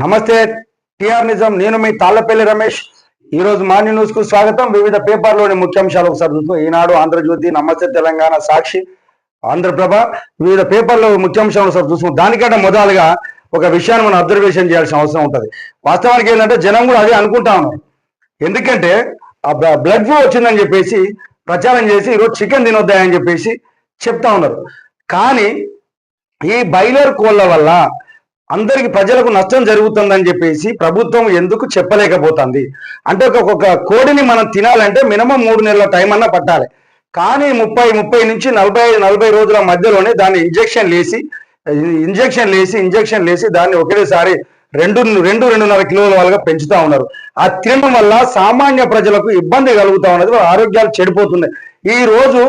నమస్తే టిఆర్ నిజం. నేను మీ తాళ్ళపల్లి రమేష్. ఈ రోజు మార్నింగ్ న్యూస్కు స్వాగతం. వివిధ పేపర్లోని ముఖ్యాంశాలు ఒకసారి చూద్దాం. ఈనాడు ఆంధ్రజ్యోతి నమస్తే తెలంగాణ సాక్షి ఆంధ్రప్రభ. వివిధ పేపర్లో ముఖ్యాంశాలు ఒకసారి చూసుకుంటాం దానికంటే మొదలుగా ఒక విషయాన్ని మనం అబ్జర్వేషన్ చేయాల్సిన అవసరం ఉంటుంది. వాస్తవానికి ఏంటంటే జనం కూడా అదే అనుకుంటా ఉన్నారు. ఎందుకంటే ఆ బ్లడ్ ఫ్లూ వచ్చిందని చెప్పేసి ప్రచారం చేసి ఈరోజు చికెన్ తినొద్దాయని చెప్పేసి చెప్తా ఉన్నారు. కానీ ఈ బైలర్ కోళ్ళ వల్ల అందరికి ప్రజలకు నష్టం జరుగుతుందని చెప్పేసి ప్రభుత్వం ఎందుకు చెప్పలేకపోతుంది? అంటే ఒక్కొక్క కోడిని మనం తినాలంటే మినిమం మూడు నెలల టైం అన్నా పట్టాలి. కానీ ముప్పై ముప్పై నుంచి నలభై నలభై రోజుల మధ్యలోనే దాన్ని ఇంజెక్షన్ లేసి ఇంజెక్షన్ లేసి ఇంజెక్షన్ లేసి దాన్ని ఒకేసారి రెండు రెండు రెండున్నర కిలోల వాళ్ళగా పెంచుతూ ఉన్నారు. ఆ తినడం వల్ల సామాన్య ప్రజలకు ఇబ్బంది కలుగుతూ ఉన్నది ఆరోగ్యాలు చెడిపోతున్నాయి. ఈ రోజు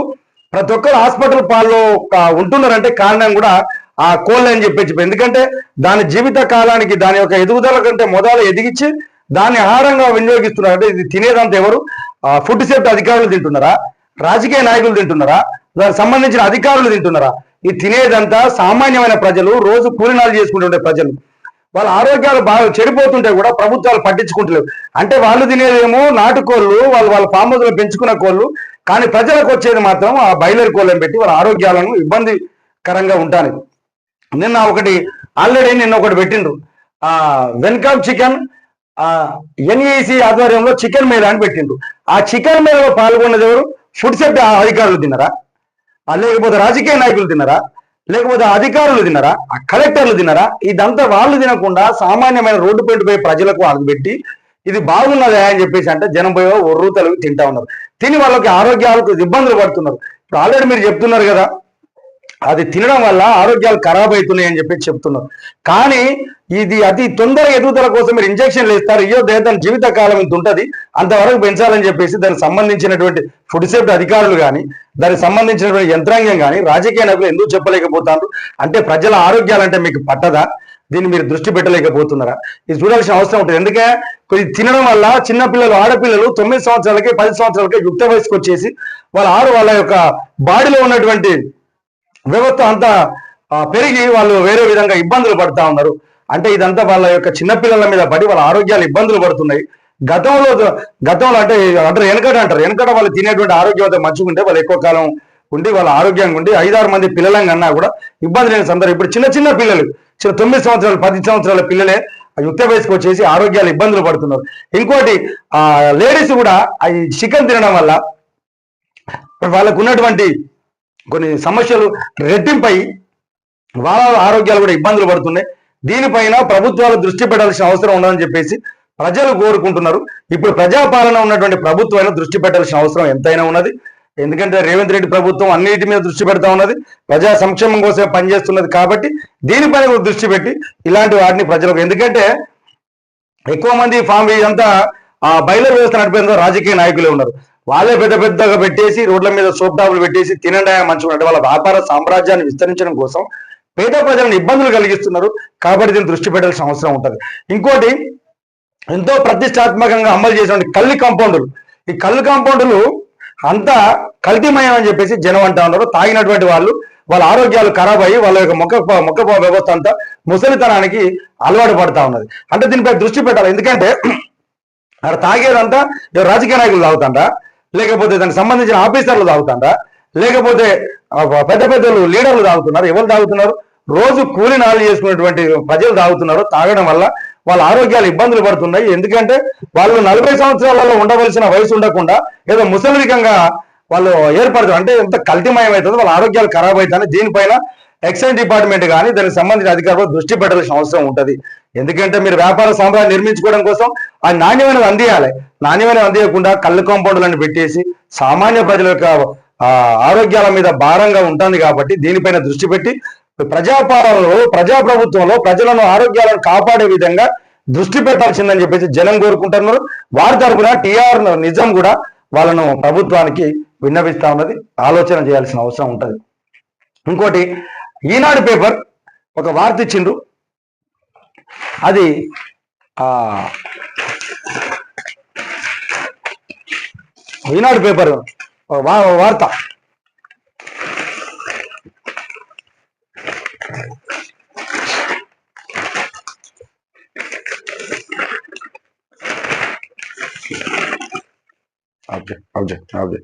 ప్రతి ఒక్కరు హాస్పిటల్ పాల్లో ఉంటున్నారంటే కారణం కూడా ఆ కోళ్ళు అని చెప్పి. ఎందుకంటే దాని జీవిత కాలానికి దాని యొక్క ఎదుగుదల కంటే మొదలు ఎదిగించి దాన్ని ఆహారంగా వినియోగిస్తున్నారు. అంటే ఇది తినేదంతా ఎవరు? ఫుడ్ సేఫ్టీ అధికారులు తింటున్నారా? రాజకీయ నాయకులు తింటున్నారా? దానికి సంబంధించిన అధికారులు తింటున్నారా? ఈ తినేదంతా సామాన్యమైన ప్రజలు రోజు కూలినాలు చేసుకుంటుండే ప్రజలు. వాళ్ళ ఆరోగ్యాలు బాగా చెడిపోతుంటే కూడా ప్రభుత్వాలు పట్టించుకుంటలేవు. అంటే వాళ్ళు తినేదేమో నాటుకోళ్ళు వాళ్ళు వాళ్ళ ఫామ్ హౌస్లో పెంచుకున్న కోళ్ళు కానీ ప్రజలకు వచ్చేది మాత్రం ఆ బయలర్ కోళ్ళని పెట్టి వాళ్ళ ఆరోగ్యాలను ఇబ్బందికరంగా ఉంటాను నిన్న ఒకటి ఆల్రెడీ నిన్న ఒకటి పెట్టిండ్రు. ఆ వెన్కమ్ చికెన్ ఎన్ఈసి ఆధ్వర్యంలో చికెన్ మేళ అని పెట్టిండ్రు. ఆ చికెన్ మేళలో పాల్గొన్నది ఎవరు? ఫుడ్ సేఫ్టీ అధికారులు తిన్నారా? లేకపోతే రాజకీయ నాయకులు తిన్నారా? లేకపోతే అధికారులు తిన్నారా? ఆ కలెక్టర్లు తిన్నారా? ఇదంతా వాళ్ళు తినకుండా సామాన్యమైన రోడ్డు పెంట పోయి ప్రజలకు అడుగుపెట్టి ఇది బాగున్నదే అని చెప్పేసి అంటే జనం పోయో ఒర్రు తెలుగు తింటా ఉన్నారు. తిని వాళ్ళకి ఆరోగ్యాలకు ఇబ్బందులు పడుతున్నారు. ఇప్పుడు ఆల్రెడీ మీరు చెప్తున్నారు కదా అది తినడం వల్ల ఆరోగ్యాలు ఖరాబ్ అవుతున్నాయి అని చెప్పి చెప్తున్నారు. కానీ ఇది అతి తొందర ఎదుగుదల కోసం మీరు ఇంజక్షన్లు ఇస్తారు అయ్యో దే- దాని జీవిత కాలం ఇంత ఉంటుంది. అంతవరకు పెంచాలని చెప్పేసి దానికి సంబంధించినటువంటి ఫుడ్ సేఫ్టీ అధికారులు కానీ దానికి సంబంధించినటువంటి యంత్రాంగం కానీ రాజకీయ నాయకులు ఎందుకు చెప్పలేకపోతారు? అంటే ప్రజల ఆరోగ్యాలంటే మీకు పట్టదా? దీన్ని మీరు దృష్టి పెట్టలేకపోతున్నారా? ఇది చూడాల్సిన అవసరం ఉంటుంది. ఎందుకంటే కొద్ది తినడం వల్ల చిన్నపిల్లలు ఆడపిల్లలు తొమ్మిది సంవత్సరాలకి పది సంవత్సరాలకి యుక్త వయసుకు వచ్చేసి వాళ్ళ ఆరు వాళ్ళ యొక్క బాడీలో ఉన్నటువంటి వ్యవస్థ అంతా పెరిగి వాళ్ళు వేరే విధంగా ఇబ్బందులు పడతా ఉన్నారు. అంటే ఇదంతా వాళ్ళ యొక్క చిన్నపిల్లల మీద పడి వాళ్ళ ఆరోగ్యాలు ఇబ్బందులు పడుతున్నాయి. గతంలో గతంలో అంటే అంటారు వెనకట అంటారు. వెనకట వాళ్ళు తినేటువంటి ఆరోగ్యం అయితే మంచిగుంటే వాళ్ళు ఎక్కువ కాలం ఉండి వాళ్ళ ఆరోగ్యంగా ఉండి ఐదారు మంది పిల్లలం కన్నా కూడా ఇబ్బంది లేని సందర్భం. ఇప్పుడు చిన్న చిన్న పిల్లలు చిన్న తొమ్మిది సంవత్సరాలు పది సంవత్సరాల పిల్లలే ఆ యుక్త వయసుకు వచ్చేసి ఆరోగ్యాలు ఇబ్బందులు పడుతున్నారు. ఇంకోటి ఆ లేడీస్ కూడా ఈ చికెన్ తినడం వల్ల వాళ్ళకు ఉన్నటువంటి కొన్ని సమస్యలు రెట్టింపై వాళ్ళ ఆరోగ్యాలు కూడా ఇబ్బందులు పడుతున్నాయి. దీనిపైన ప్రభుత్వాలు దృష్టి పెట్టాల్సిన అవసరం ఉండదని చెప్పేసి ప్రజలు కోరుకుంటున్నారు. ఇప్పుడు ప్రజాపాలన ఉన్నటువంటి ప్రభుత్వం దృష్టి పెట్టాల్సిన అవసరం ఎంతైనా ఉన్నది. ఎందుకంటే రేవంత్ రెడ్డి ప్రభుత్వం అన్నిటి మీద దృష్టి పెడతా ఉన్నది. ప్రజా సంక్షేమం కోసమే పనిచేస్తున్నది కాబట్టి దీనిపైన కూడా దృష్టి పెట్టి ఇలాంటి వాటిని ప్రజలకు ఎందుకంటే ఎక్కువ మంది ఫామ్ అంతా ఆ బయలు వ్యవస్థ నడిపేందుకు రాజకీయ నాయకులే ఉన్నారు. వాళ్ళే పెద్ద పెద్దగా పెట్టేసి రోడ్ల మీద సోప్ డాబులు పెట్టేసి తినండి మంచిగా అంటే వాళ్ళ వ్యాపార సామ్రాజ్యాన్ని విస్తరించడం కోసం పేద ప్రజలను ఇబ్బందులు కలిగిస్తున్నారు. కాబట్టి దీన్ని దృష్టి పెట్టాల్సిన అవసరం ఉంటుంది. ఇంకోటి ఎంతో ప్రతిష్టాత్మకంగా అమలు చేసినటువంటి కల్లి కాంపౌండ్లు. ఈ కళ్ళు కాంపౌండ్లు అంతా కల్తీమయం అని చెప్పేసి జనం అంటా ఉన్నారు. తాగినటువంటి వాళ్ళు వాళ్ళ ఆరోగ్యాలు ఖరాబ్ అయ్యి వాళ్ళ యొక్క మొక్క మొక్క వ్యవస్థ అంతా ముసలితనానికి అలవాటు పడతా ఉన్నది. అంటే దీనిపై దృష్టి పెట్టాలి. ఎందుకంటే అక్కడ తాగేదంతా రాజకీయ నాయకులు తాగుతాంట లేకపోతే దానికి సంబంధించిన ఆఫీసర్లు తాగుతారా లేకపోతే పెద్ద పెద్దలు లీడర్లు తాగుతున్నారు ఎవరు తాగుతున్నారు? రోజు కూలి నాలు చేసుకునేటువంటి ప్రజలు తాగుతున్నారు. తాగడం వల్ల వాళ్ళ ఆరోగ్యాలు ఇబ్బందులు పడుతున్నాయి. ఎందుకంటే వాళ్ళు నలభై సంవత్సరాలలో ఉండవలసిన వయసు ఉండకుండా ఏదో ముసలికంగా వాళ్ళు ఏర్పడతారు. అంటే ఎంత కల్తీమయం అవుతుందో వాళ్ళ ఆరోగ్యాలు ఖరాబ్ అవుతాయి దీనిపైన ఎక్సైజ్ డిపార్ట్మెంట్ కానీ దానికి సంబంధించిన అధికారులు దృష్టి పెట్టాల్సిన అవసరం ఉంటుంది. ఎందుకంటే మీరు వ్యాపార సామ్రాజ్యం నిర్మించుకోవడం కోసం ఆ నాణ్యమైనది అందియాలి. నాణ్యమైనది అందియకుండా కళ్ళు కాంపౌండ్లను పెట్టేసి సామాన్య ప్రజల యొక్క ఆరోగ్యాల మీద భారంగా ఉంటుంది కాబట్టి దీనిపైన దృష్టి పెట్టి ప్రజాపాలనలో ప్రజాప్రభుత్వంలో ప్రజలను ఆరోగ్యాలను కాపాడే విధంగా దృష్టి పెట్టాల్సిందని చెప్పేసి జనం కోరుకుంటున్నారు. వారి తరపున టీఆర్ నిజం కూడా వాళ్ళను ప్రభుత్వానికి విన్నవిస్తా ఉన్నది. ఆలోచన చేయాల్సిన అవసరం ఉంటుంది. ఇంకోటి ఈనాడు పేపర్ ఒక వార్త ఇచ్చిండ్రు. అది ఈనాడు పేపర్ వార్త. Okay okay okay